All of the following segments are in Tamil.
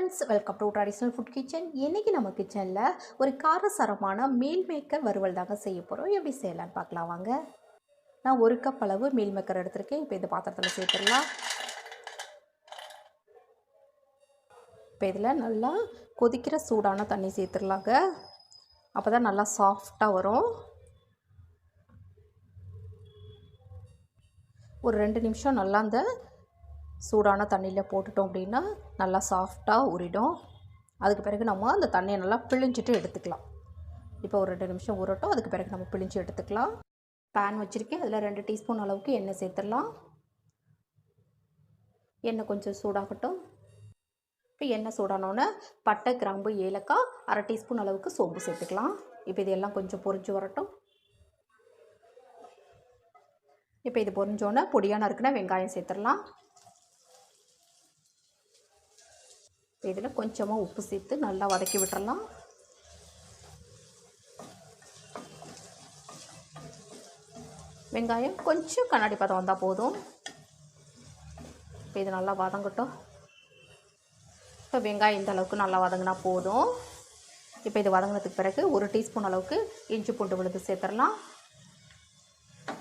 Friends welcome to traditional food kitchen இன்றைக்கி நம்ம கிச்சனில் ஒரு காரசாரமான மீல் மேக்கர் வறுவல் தாங்க செய்ய போகிறோம் எப்படி செய்யலான்னு பார்க்கலாம் வாங்க. நான் ஒரு கப் அளவு மீல் மேக்கர் எடுத்திருக்கேன். இப்போ இந்த பாத்திரத்தில் சேர்த்துடலாம். இப்போ இதில் நல்லா கொதிக்கிற சூடான தண்ணி சேர்த்துடலாங்க. அப்போ தான் நல்லா சாஃப்டாக வரும். ஒரு ரெண்டு நிமிஷம் நல்லா அந்த சூடான தண்ணியில் போட்டுட்டோம் அப்படின்னா நல்லா சாஃப்டாக உரிடும் அதுக்கு பிறகு நம்ம அந்த தண்ணியை நல்லா பிழிஞ்சிட்டு எடுத்துக்கலாம். இப்போ ஒரு ரெண்டு நிமிஷம் ஊறட்டும். அதுக்கு பிறகு நம்ம பிழிஞ்சு எடுத்துக்கலாம். பேன் வச்சுருக்கேன். அதில் ரெண்டு டீஸ்பூன் அளவுக்கு எண்ணெய் சேர்த்துடலாம். எண்ணெய் கொஞ்சம் சூடாகட்டும். இப்போ எண்ணெய் சூடானோன்னே பட்டை கிராம்பு ஏலக்காய் அரை டீஸ்பூன் அளவுக்கு சோம்பு சேர்த்துக்கலாம். இப்போ இதெல்லாம் கொஞ்சம் பொரிஞ்சு வரட்டும். இப்போ இது பொரிஞ்சோன்னே பொடியாக நறுக்குன வெங்காயம் சேர்த்துடலாம். இதில் கொஞ்சமாக உப்பு சேர்த்து நல்லா வதக்கி விட்டுறலாம். வெங்காயம் கொஞ்சம் கண்ணாடி பதம் வந்தால் போதும். இப்போ இது நல்லா வதங்கட்டும். இப்போ வெங்காயம் இந்த அளவுக்கு நல்லா வதங்கினா போதும். இப்போ இது வதங்கினதுக்கு பிறகு ஒரு டீஸ்பூன் அளவுக்கு இஞ்சி பூண்டு விழுது சேர்த்துடலாம்.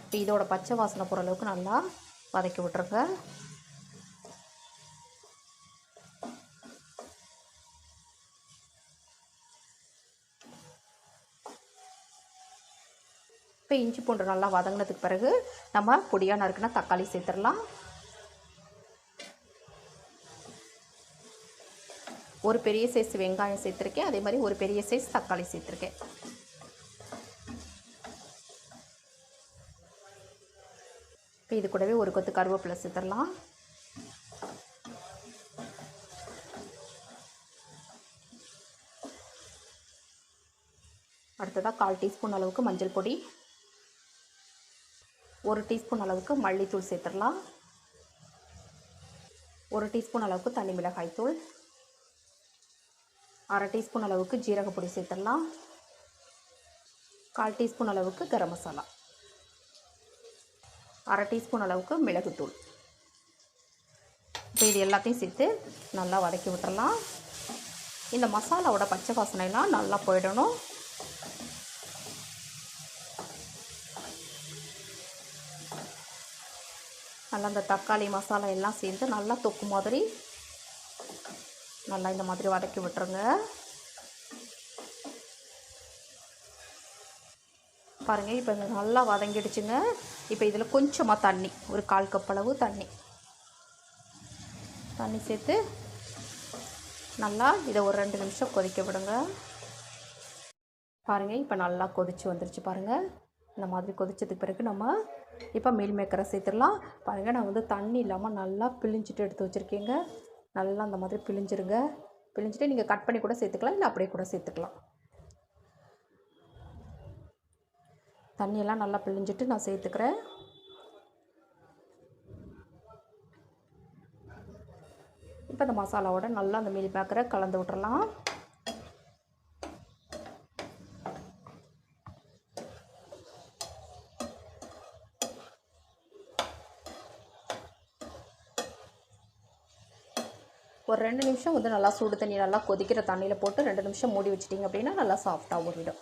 இப்போ இதோட பச்சை வாசனை போகிற அளவுக்கு நல்லா வதக்கி விட்ருங்க இப்போ இஞ்சி பூண்டு நல்லா வதங்கினதுக்கு பிறகு நம்ம பொடியாக நறுக்குனா தக்காளி சேர்த்துடலாம். ஒரு பெரிய சைஸ் வெங்காயம் சேர்த்துருக்கேன். அதே மாதிரி ஒரு பெரிய சைஸ் தக்காளி சேர்த்துருக்கேன். இப்போ இது கூடவே ஒரு கொத்து கருவேப்பிலை சேர்த்துடலாம். அடுத்ததாக கால் டீஸ்பூன் அளவுக்கு மஞ்சள் பொடி. ஒரு டீஸ்பூன் அளவுக்கு மல்லித்தூள் சேர்த்துடலாம். ஒரு டீஸ்பூன் அளவுக்கு தனி மிளகாய் தூள். அரை டீஸ்பூன் அளவுக்கு ஜீரகப்பொடி சேர்த்துடலாம். கால் டீஸ்பூன் அளவுக்கு கரம் மசாலா. அரை டீஸ்பூன் அளவுக்கு மிளகுத்தூள் இப்போ இது எல்லாத்தையும் சேர்த்து நல்லா வதக்கி விட்டுறலாம். இந்த மசாலாவோட பச்சை வாசனைலாம் நல்லா போயிடணும். நல்லா இந்த தக்காளி மசாலா எல்லாம் சேர்ந்து நல்லா தொக்கு மாதிரி நல்லா இந்த மாதிரி வதக்கி விட்டுருங்க. பாருங்கள் இப்போ நல்லா வதங்கிடுச்சுங்க. இப்போ இதில் கொஞ்சமாக தண்ணி ஒரு கால் கப் அளவு தண்ணி. தண்ணி சேர்த்து நல்லா இதை ஒரு ரெண்டு நிமிஷம் கொதிக்க விடுங்க. பாருங்கள் இப்போ நல்லா கொதிச்சு வந்துருச்சு பாருங்கள் இந்த மாதிரி கொதிச்சதுக்கு பிறகு நம்ம இப்போ மீல் மேக்கரை சேர்த்துடலாம். பாருங்கள் நான் வந்து தண்ணி இல்லாமல் நல்லா பிழிஞ்சிட்டு எடுத்து வச்சுருக்கேங்க. நல்லா அந்த மாதிரி பிழிஞ்சிருங்க. பிழிஞ்சிட்டு நீங்கள் கட் பண்ணி கூட சேர்த்துக்கலாம் இல்லை அப்படியே கூட சேர்த்துக்கலாம். தண்ணியெல்லாம் நல்லா பிழிஞ்சிட்டு நான் சேர்த்துக்கிறேன். இப்போ இந்த மசாலாவோட நல்லா அந்த மீல் மேக்கரை கலந்து விட்டுறலாம். ஒரு ரெண்டு நிமிஷம் வந்து நல்லா சூடு தண்ணி நல்லா கொதிக்கிற தண்ணியில் போட்டு ரெண்டு நிமிஷம் மூடி வச்சிட்டிங்க அப்படின்னா நல்லா சாஃப்டாக ஊறிடும்.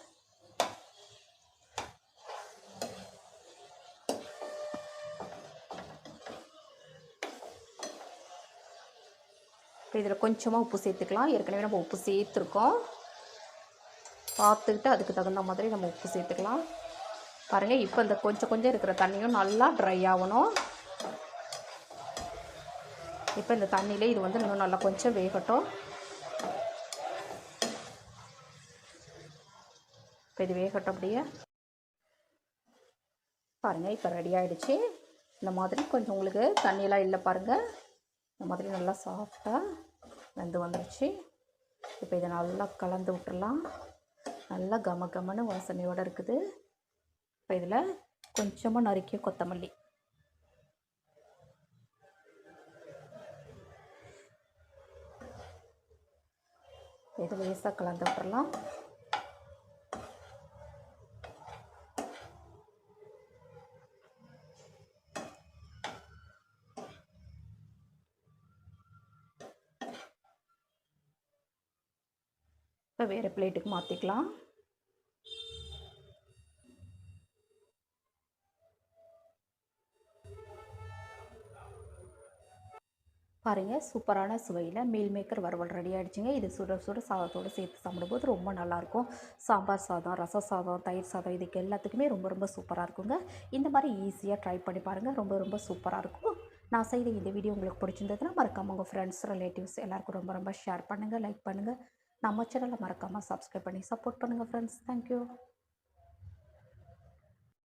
இப்போ இதில் கொஞ்சமாக உப்பு சேர்த்துக்கலாம். ஏற்கனவே நம்ம உப்பு சேர்த்துருக்கோம். பார்த்துக்கிட்டு அதுக்கு தகுந்த மாதிரி நம்ம உப்பு சேர்த்துக்கலாம். பாருங்கள் இப்போ இந்த கொஞ்சம் கொஞ்சம் இருக்கிற தண்ணியும் நல்லா ட்ரை ஆகணும். இப்போ இந்த தண்ணியிலே இது வந்து இன்னும் நல்லா கொஞ்சம் வேகட்டும். இப்போ இது வேகட்டும் அப்படியே. பாருங்கள் இப்போ ரெடி ஆகிடுச்சு இந்த மாதிரி கொஞ்சம் உங்களுக்கு தண்ணியெலாம் இல்லை பாருங்கள் இந்த மாதிரி நல்லா சாஃப்டாக வெந்து வந்துடுச்சு இப்போ இதை நல்லா கலந்து விட்டுடலாம் நல்லா கம கமன்னு வாசனையோடு இருக்குது. இப்போ இதில் கொஞ்சமாக நறுக்கிய கொத்தமல்லி. இது லேசாக கலந்து விட்டுறலாம். இப்போ வேறு பிளேட்டுக்கு மாற்றிக்கலாம். பாருங்கள் சூப்பரான சுவையில் மீல் மேக்கர் வறுவல் ரெடி ஆகிடுச்சிங்க இது சுட சுட சாதத்தோடு சேர்த்து சாப்பிடும்போது ரொம்ப நல்லாயிருக்கும். சாம்பார் சாதம் ரச சாதம் தயிர் சாதம் இதுக்கு எல்லாத்துக்குமே ரொம்ப ரொம்ப சூப்பராக இருக்குங்க. இந்த மாதிரி ஈஸியாக ட்ரை பண்ணி பாருங்கள் ரொம்ப ரொம்ப சூப்பராக இருக்கும். நான் செய்த இந்த வீடியோ உங்களுக்கு பிடிச்சிருந்ததுன்னா மறக்காமல் உங்கள் ஃப்ரெண்ட்ஸ் ரிலேட்டிவ்ஸ் எல்லாருக்கும் ரொம்ப ரொம்ப ஷேர் பண்ணுங்கள் லைக் பண்ணுங்கள் நம்ம சேனலை மறக்காமல் சப்ஸ்கிரைப் பண்ணி சப்போர்ட் பண்ணுங்கள் ஃப்ரெண்ட்ஸ் தேங்க்யூ